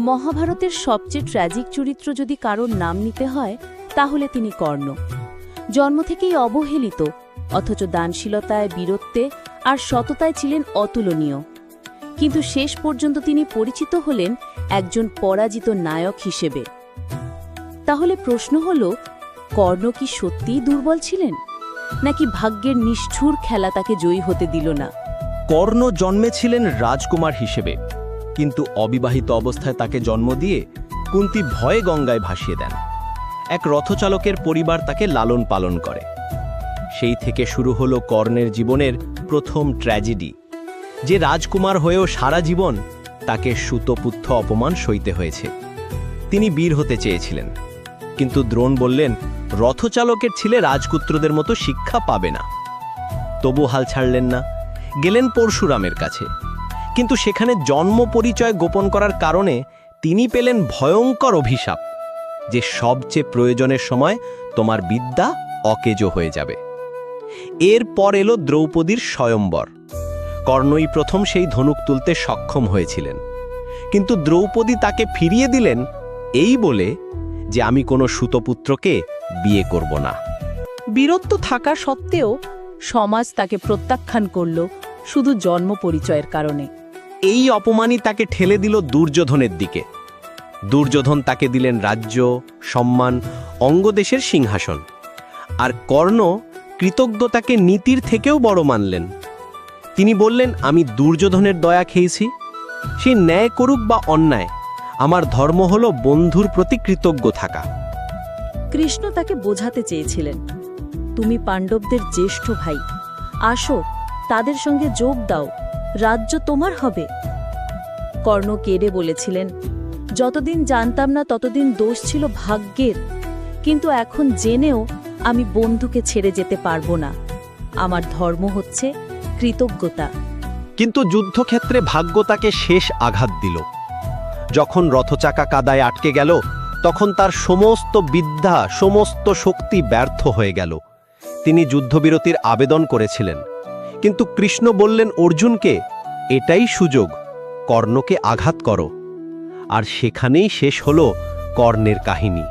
মহাভারতের সবচেয়ে ট্র্যাজিক চরিত্র যদি কারোর নাম নিতে হয়, তাহলে তিনি কর্ণ। জন্ম থেকেই অবহেলিত, অথচ দানশীলতায়, বীরত্বে আর সততায় ছিলেন অতুলনীয়। কিন্তু শেষ পর্যন্ত তিনি পরিচিত হলেন একজন পরাজিত নায়ক হিসেবে। তাহলে প্রশ্ন হল, কর্ণ কি সত্যিই দুর্বল ছিলেন? নাকি ভাগ্যের নিষ্ঠুর খেলা তাকে জয়ী হতে দিল না? কর্ণ জন্মেছিলেন রাজকুমার হিসেবে। কিন্তু অবিবাহিত অবস্থায় তাকে জন্ম দিয়ে কুন্তি ভয়ে গঙ্গায় ভাসিয়ে দেন। এক রথচালকের পরিবার তাকে লালন পালন করে। সেই থেকে শুরু হলো কর্ণের জীবনের প্রথম ট্র্যাজেডি, যে রাজকুমার হয়েও সারা জীবন তাকে সুতপুত্থ অপমান সইতে হয়েছে। তিনি বীর হতে চেয়েছিলেন, কিন্তু দ্রোণ বললেন, রথচালকের ছেলে রাজপুত্রদের মতো শিক্ষা পাবে না। তবু হাল ছাড়লেন না, গেলেন পরশুরামের কাছে। কিন্তু সেখানে জন্ম পরিচয় গোপন করার কারণে তিনি পেলেন ভয়ঙ্কর অভিশাপ, যে সবচেয়ে প্রয়োজনের সময় তোমার বিদ্যা অকেজ হয়ে যাবে। এরপর এলো দ্রৌপদীর স্বয়ম্বর। কর্ণই প্রথম সেই ধনুক তুলতে সক্ষম হয়েছিলেন। কিন্তু দ্রৌপদী তাকে ফিরিয়ে দিলেন এই বলে যে আমি কোনো সুতপুত্রকে বিয়ে করব না। বীরত্ব থাকা সত্ত্বেও সমাজ তাকে প্রত্যাখ্যান করল শুধু জন্ম পরিচয়ের কারণে। এই অপমানই তাকে ঠেলে দিল দুর্যোধনের দিকে। দুর্যোধন তাকে দিলেন রাজ্য, সম্মান, অঙ্গদেশের সিংহাসন। আর কর্ণ কৃতজ্ঞতাকে নীতির থেকেও বড় মানলেন। তিনি বললেন, আমি দুর্যোধনের দয়া খেয়েছি। সে ন্যায় করুক বা অন্যায়, আমার ধর্ম হল বন্ধুর প্রতি কৃতজ্ঞ থাকা। কৃষ্ণ তাকে বোঝাতে চেয়েছিলেন, তুমি পাণ্ডবদের জ্যেষ্ঠ ভাই, আসো, তাদের সঙ্গে যোগ দাও। রাজ্য তোমার হবে। কর্ণ কেড়ে বলেছিলেন, যতদিন জানতাম না ততদিন দোষ ছিল ভাগ্যের, কিন্তু এখন জেনেও আমি বন্ধুকে ছেড়ে যেতে পারব না। আমার ধর্ম হচ্ছে কৃতজ্ঞতা। কিন্তু যুদ্ধক্ষেত্রে ভাগ্য তাকে শেষ আঘাত দিল। যখন রথচাকা কাদায় আটকে গেল, তখন তার সমস্ত বিদ্যা, সমস্ত শক্তি ব্যর্থ হয়ে গেল। তিনি যুদ্ধবিরতির আবেদন করেছিলেন। কিন্তু কৃষ্ণ বললেন, অর্জুনকে এটাই সুযোগ, কর্ণকে আঘাত করো। আর সেখানেই শেষ হল কর্ণের কাহিনী।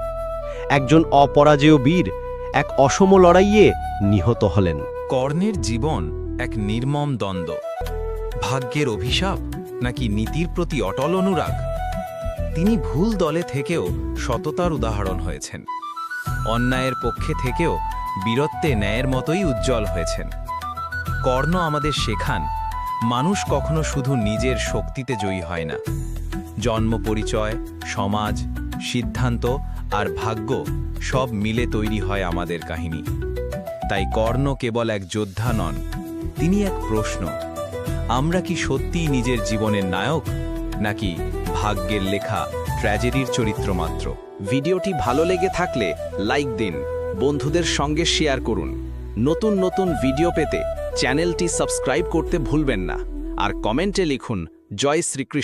একজন অপরাজেয় বীর এক অসম লড়াইয়ে নিহত হলেন। কর্ণের জীবন এক নির্মম দ্বন্দ্ব। ভাগ্যের অভিশাপ নাকি নীতির প্রতি অটল অনুরাগ? তিনি ভুল দলে থেকেও সততার উদাহরণ হয়েছেন। অন্যায়ের পক্ষে থেকেও বীরত্বে ন্যায়ের মতোই উজ্জ্বল হয়েছেন। কর্ণ আমাদের শেখান মানুষ কখনো শুধু নিজের শক্তিতে জয়ী হয় না। জন্ম পরিচয়, সমাজ, সিদ্ধান্ত আর ভাগ্য সব মিলে তৈরি হয় আমাদের কাহিনী। তাই কর্ণ কেবল এক যোদ্ধা নন, তিনি এক প্রশ্ন, আমরা কি সত্যিই নিজের জীবনের নায়ক, নাকি ভাগ্যের লেখা ট্র্যাজেডির চরিত্র মাত্র? ভিডিওটি ভালো লেগে থাকলে লাইক দিন, বন্ধুদের সঙ্গে শেয়ার করুন। নতুন নতুন ভিডিও পেতে চ্যানেলটি সাবস্ক্রাইব করতে ভুলবেন না। আর কমেন্টে লিখুন জয় শ্রীকৃষ্ণ।